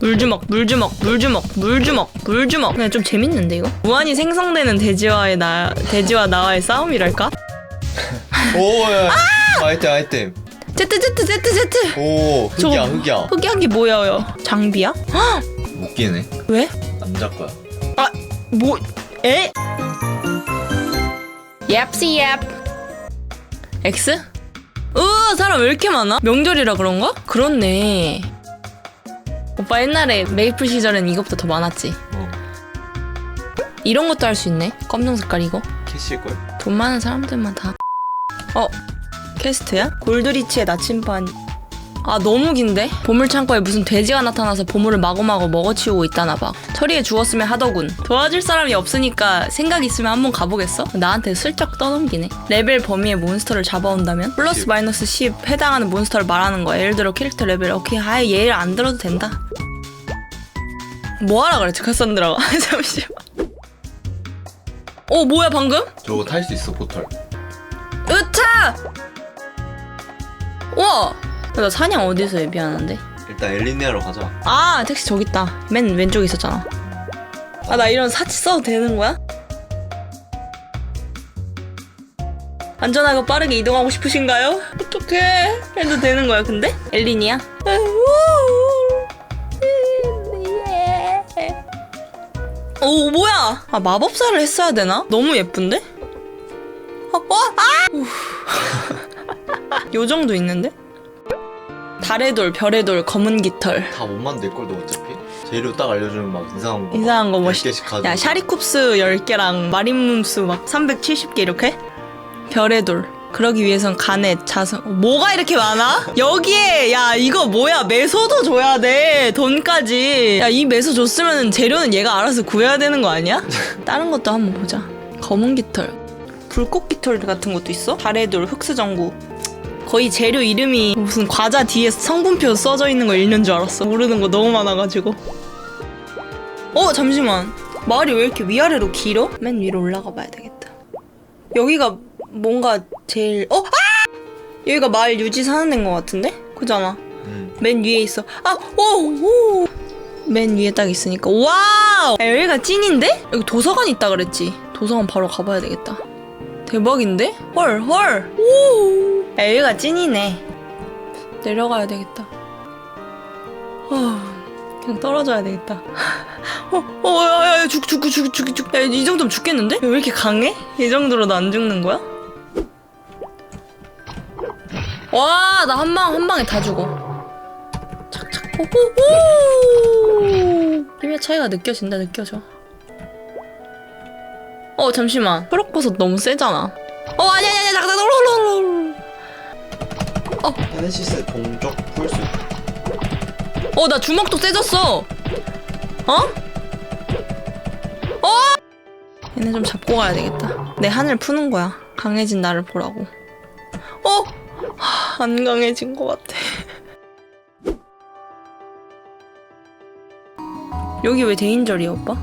물주먹 물주먹 물주먹 물주먹 물주먹 그냥 좀 재밌는데 이거 무한히 생성되는 돼지와의 나 돼지와 나와의 싸움이랄까 오, 야. 아이템, 아이템. 제트 제트 제트 제트 오, 흑야, 저거 흑야. 흑약이 뭐야요 장비야 못 끼네. 왜? 남자 거야. 아, 뭐, 에? 얍시 얍. X? 으, 사람 왜 이렇게 많아? 명절이라 그런가? 그렇네. 오빠 옛날에 메이플 시절엔 이것보다 더 많았지. 어, 이런 것도 할 수 있네. 검정 색깔 이거. 캐시일걸? 돈 많은 사람들만 다. 어, 캐스트야? 골드리치의 나침반. 아 너무 긴데? 보물창고에 무슨 돼지가 나타나서 보물을 마구마구 먹어치우고 있다나 봐. 처리해 주었으면 하더군. 도와줄 사람이 없으니까 생각 있으면 한번 가보겠어? 나한테 슬쩍 떠넘기네. 레벨 범위의 몬스터를 잡아온다면? 플러스 10. 마이너스 10 해당하는 몬스터를 말하는 거야. 예를 들어 캐릭터 레벨. 오케이 아예 얘를 안 들어도 된다. 뭐하라 그랬지 카산드라가. 잠시만. 어 뭐야 방금? 저거 탈 수 있어, 포털. 으차! 우와! 나 사냥 어디서 예비하는데? 일단 엘리니아로 가자. 아 택시 저기 있다 맨 왼쪽에 있었잖아 아 나 이런 사치 써도 되는 거야? 안전하고 빠르게 이동하고 싶으신가요? 어떡해 해도 되는 거야 근데? 엘린이야? 오 뭐야 아 마법사를 했어야 되나? 너무 예쁜데? 어, 어, 아! 우. 요 정도 있는데? 달의 돌, 별의 돌, 검은 깃털 다 못 만들 걸, 너 어차피. 재료 딱 알려주면 막 이상한 거. 이상한 거 멋있. 10개씩 가지고. 야 샤리쿱스 10개랑 마린문스 막 370개 이렇게? 별의 돌. 그러기 위해선 간에 자성 뭐가 이렇게 많아? 여기에 야 이거 뭐야 매소도 줘야 돼 돈까지 야 이 매소 줬으면 재료는 얘가 알아서 구해야 되는 거 아니야? 다른 것도 한번 보자 검은 깃털 불꽃 깃털 같은 것도 있어? 달의 돌 흑수정구 거의 재료 이름이 무슨 과자 뒤에 성분표 써져 있는 거 읽는 줄 알았어 모르는 거 너무 많아가지고 어 잠시만 말이 왜 이렇게 위아래로 길어? 맨 위로 올라가 봐야 되겠다 여기가 뭔가 제일 어? 아! 여기가 마을 유지 사는 데인 것 같은데? 그잖아 음. 맨 위에 있어 아 오 오 맨 위에 딱 있으니까 와우 야, 여기가 찐인데? 여기 도서관 있다 그랬지 도서관 바로 가봐야 되겠다 대박인데? 헐 헐 오 야, 여기가 찐이네 내려가야 되겠다 어, 그냥 떨어져야 되겠다 어, 어, 야, 야, 죽, 죽, 죽, 죽, 죽. 야, 이 정도면 죽겠는데? 야, 왜 이렇게 강해? 이 정도로도 안 죽는 거야? 와, 나 한 방, 한 방에 다 죽어. 착착, 오호호! 힘의 차이가 느껴진다, 느껴져. 어, 잠시만. 초록버섯 너무 세잖아. 어, 아니야, 아니야, 잠깐, 잠깐, 롤롤 롤. 테네시스 동족 풀수. 어, 나 주먹도 세졌어. 어? 어? 얘네 좀 잡고 가야 되겠다. 내 한을 푸는 거야. 강해진 나를 보라고. 어? 하, 안 강해진 것 같아. 여기 왜 대인절이야, 오빠?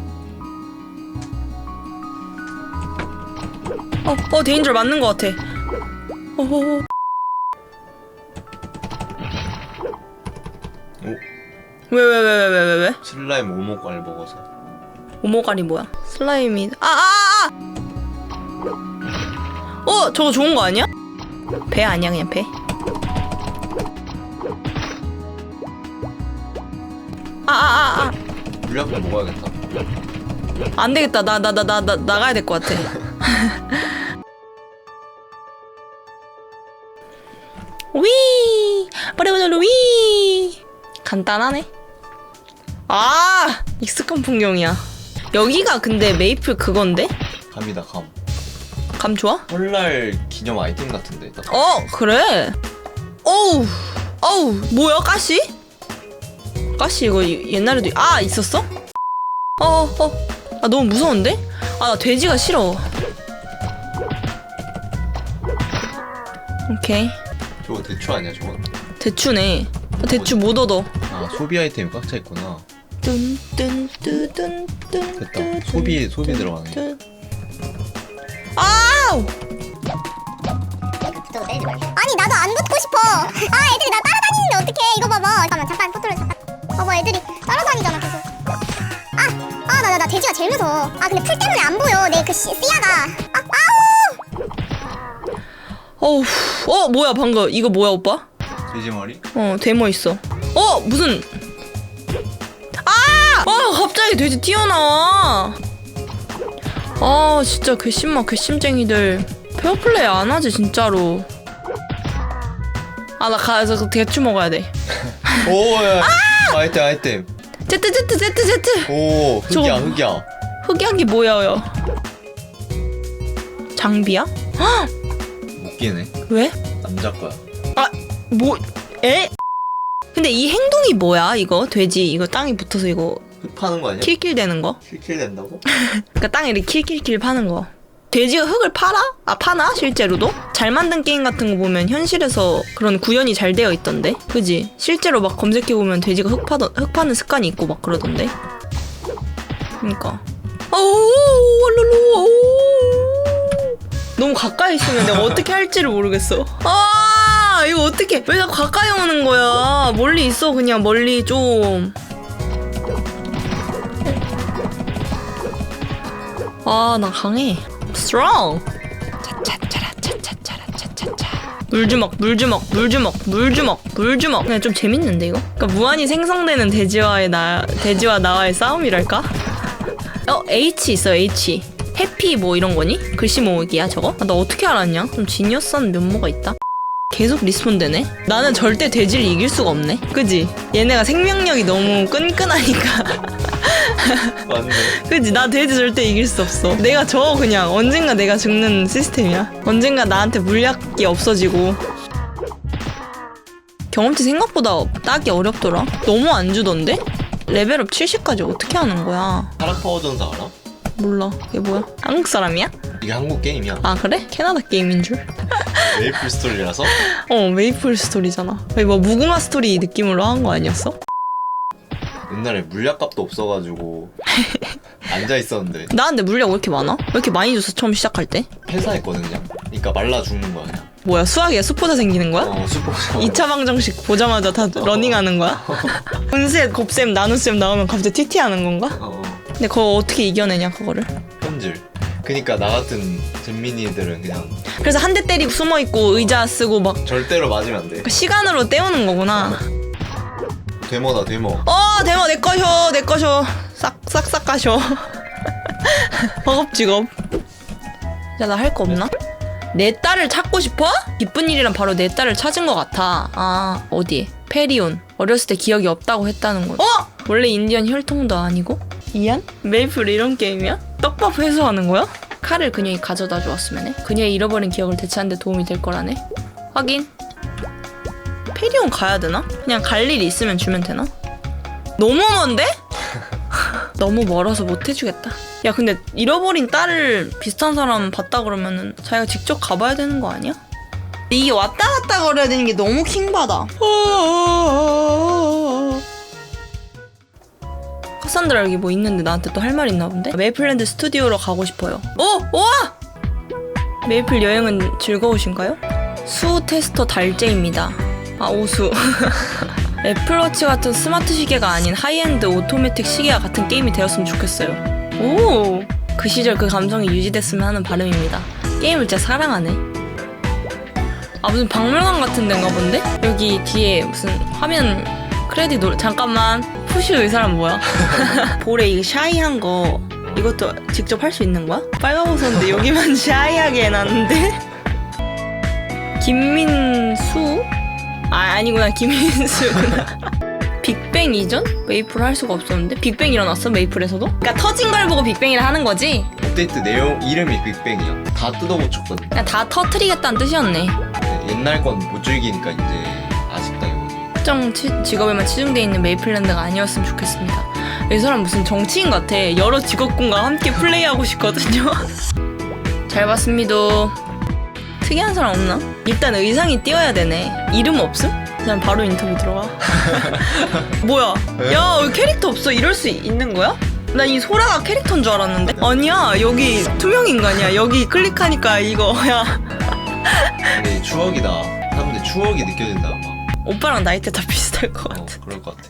어, 어, 대인절 맞는 것 같아. 어, 왜, 왜, 왜, 왜, 왜, 왜, 왜? 슬라임 오목알 먹어서. 오모가리 뭐야? 슬라임이 아 아, 아! 어 저거 좋은 거 아니야? 배 아니야 그냥 배? 아아아아 물약품 먹어야겠다. 안 되겠다 나 나 나 나 나 나가야 될 것 같아 위 빠르바르르 위 간단하네 아 익숙한 풍경이야 여기가 근데 메이플 그건데 감이다, 감. 감 좋아? 설날 기념 아이템 같은데. 딱. 어 그래 어우 어우 뭐야 가시? 가시 이거 이- 옛날에도 아 있었어? 어어아 너무 무서운데? 아 나 돼지가 싫어 오케이 저거 대추 아니야, 저건? 대추네 나 대추 못 얻어 아, 소비 아이템이 꽉차 있구나. 뚠뚠뚠뚠뚠 됐다. 소비, 소비 들어가네. 아우 그쪽으로 때리지 말고. 아니 나도 안 붙고 싶어. 아 애들이 나 따라다니는데 어떡해. 이거 봐봐. 잠깐만 잠깐 포토를 잠깐. 봐봐 애들이 따라다니잖아 계속 아! 아 나 나 나 돼지가 제일 무서워 아 근데 풀 때문에 안 보여 내 그 씨야가 아, 아우 어우, 어 뭐야 방금 이거 뭐야 오빠? 돼지 머리? 어 데모 있어. 어 무슨? 아! 아 갑자기 돼지 튀어나와. 아 진짜 괘씸마 괘씸쟁이들 페어플레이 안 하지 진짜로. 아 나 가서 그 대추 먹어야 돼. 오 야 아이템 아이템 제트 제트 제트 제트. 오 흑야 저거- 흑야 흑약이 뭐야요? 장비야? 헉! 웃기네 왜? 남자 거야 아, 뭐, 에? 근데 이 행동이 뭐야, 이거? 돼지, 이거 땅에 붙어서 이거 흑 파는 거 아니야? 킬킬 되는 거? 킬킬 된다고? 그니까 땅에 이렇게 킬킬킬 파는 거. 돼지가 흙을 팔아? 아, 파나? 실제로도? 잘 만든 게임 같은 거 보면 현실에서 그런 구현이 잘 되어 있던데? 그지? 실제로 막 검색해 보면 돼지가 흙, 파던, 흙 파는 습관이 있고 막 그러던데? 그니까. 어우, 왈랄로, 어우. 너무 가까이 있으면 내가 어떻게 할지를 모르겠어. 아, 이거 어떻게, 왜 자꾸 가까이 오는 거야? 멀리 있어, 그냥 멀리 좀. 아, 나 강해. Strong. 물주먹, 물주먹, 물주먹, 물주먹, 물주먹. 그냥 좀 재밌는데 이거? 그러니까 무한히 생성되는 돼지와의 나 돼지와 나와의 싸움이랄까? 어, H 있어 H. 해피 뭐 이런 거니? 글씨 모으기야 저거? 아, 나 어떻게 알았냐? 좀 지니어스한 면모가 있다. 계속 리스폰 되네? 나는 절대 돼지를 이길 수가 없네. 그지? 얘네가 생명력이 너무 끈끈하니까. 맞네 그지? 나 돼지 절대 이길 수 없어. 내가 저 그냥 언젠가 내가 죽는 시스템이야. 언젠가 나한테 물약이 없어지고. 경험치 생각보다 따기 어렵더라. 너무 안 주던데? 레벨업 70까지 어떻게 하는 거야? 타락 파워 전사 알아? 몰라. 이게 뭐야? 한국 사람이야? 이게 한국 게임이야 아 그래? 캐나다 게임인 줄? 메이플 스토리라서 어 메이플 스토리잖아. 거의 뭐 무궁화 스토리 느낌으로 한 거 아니었어? 옛날에 물약값도 없어가지고 앉아 있었는데 나한테 물약 왜 이렇게 많아? 왜 이렇게 많이 줬어 처음 시작할 때? 폐사했거든요 그러니까 말라 죽는 거야 그냥 뭐야 수학이야 수포자 생기는 거야? 어 슈퍼 2차 방정식 보자마자 다 러닝하는 거야? 분셋, 곱셈, 나눗셈 나오면 갑자기 TT하는 건가? 어 근데 그거 어떻게 이겨내냐 그거를? 현질 그니까 나 같은 잼민이들은 그냥 그래서 한 대 때리고 숨어 있고 의자 쓰고 막 절대로 맞으면 안 돼 시간으로 때우는 거구나. 데모다 데모 어 대모 내 거셔 내 거셔 싹싹싹 가셔. 버겁직업. 야나 할 거 없나? 내 딸을 찾고 싶어? 기쁜 일이란 바로 내 딸을 찾은 것 같아. 아 어디? 페리온. 어렸을 때 기억이 없다고 했다는 거. 어? 원래 인디언 혈통도 아니고? 이안? 메이플 이런 게임이야? 떡밥 회수하는 거야? 칼을 그녀이 가져다 주었으면 해. 그녀의 잃어버린 기억을 되찾는 데 도움이 될 거라네. 확인. 페리온 가야 되나? 그냥 갈 일이 있으면 주면 되나? 너무 먼데? 너무 멀어서 못 해주겠다. 야, 근데 잃어버린 딸을 비슷한 사람 봤다 그러면은 자기가 직접 가봐야 되는 거 아니야? 이게 왔다 갔다 거려야 되는 게 너무 킹받아. 카산드라 여기 뭐 있는데 나한테 또 할 말 있나 본데? 메이플랜드 스튜디오로 가고 싶어요. 오! 와! 메이플 여행은 즐거우신가요? 수 테스터 달재입니다. 아, 오수. 애플워치 같은 스마트 시계가 아닌 하이엔드 오토매틱 시계와 같은 게임이 되었으면 좋겠어요. 오! 그 시절 그 감성이 유지됐으면 하는 바람입니다. 게임을 진짜 사랑하네. 아, 무슨 박물관 같은 데인가 본데? 여기 뒤에 무슨 화면 크레딧 노래. 잠깐만. 푸슈 이 사람 뭐야? 볼에 이거 샤이한 거 이것도 직접 할 수 있는 거야? 빨간 옷인데 여기만 샤이하게 해놨는데? 김민수? 아 아니구나 김민수구나 빅뱅 이전? 메이플 할 수가 없었는데 빅뱅 일어났어 메이플에서도? 그러니까 터진 걸 보고 빅뱅이라 하는 거지? 업데이트 내용 이름이 빅뱅이야 다 뜯어고쳤거든 그냥 다 터트리겠다는 뜻이었네 네, 옛날 건 못 즐기니까 이제 아쉽다 이거지 특정 치- 직업에만 치중돼 있는 메이플랜드가 아니었으면 좋겠습니다. 이 사람 무슨 정치인 같아. 여러 직업군과 함께 플레이하고 싶거든요. 잘 봤습니다. 특이한 사람 없나? 일단 의상이 띄어야 되네. 이름 없음? 그냥 바로 인터뷰 들어가. 뭐야? 야, 왜 캐릭터 없어? 이럴 수 있는 거야? 나 이 소라가 캐릭터인 줄 알았는데? 아니야, 여기 투명 인간이야. 여기 클릭하니까 이거, 야. 근데 추억이다 사람들 추억이 느껴진다 막 오빠랑 나이대 다 비슷할 것 어, 같아. 그럴 것 같아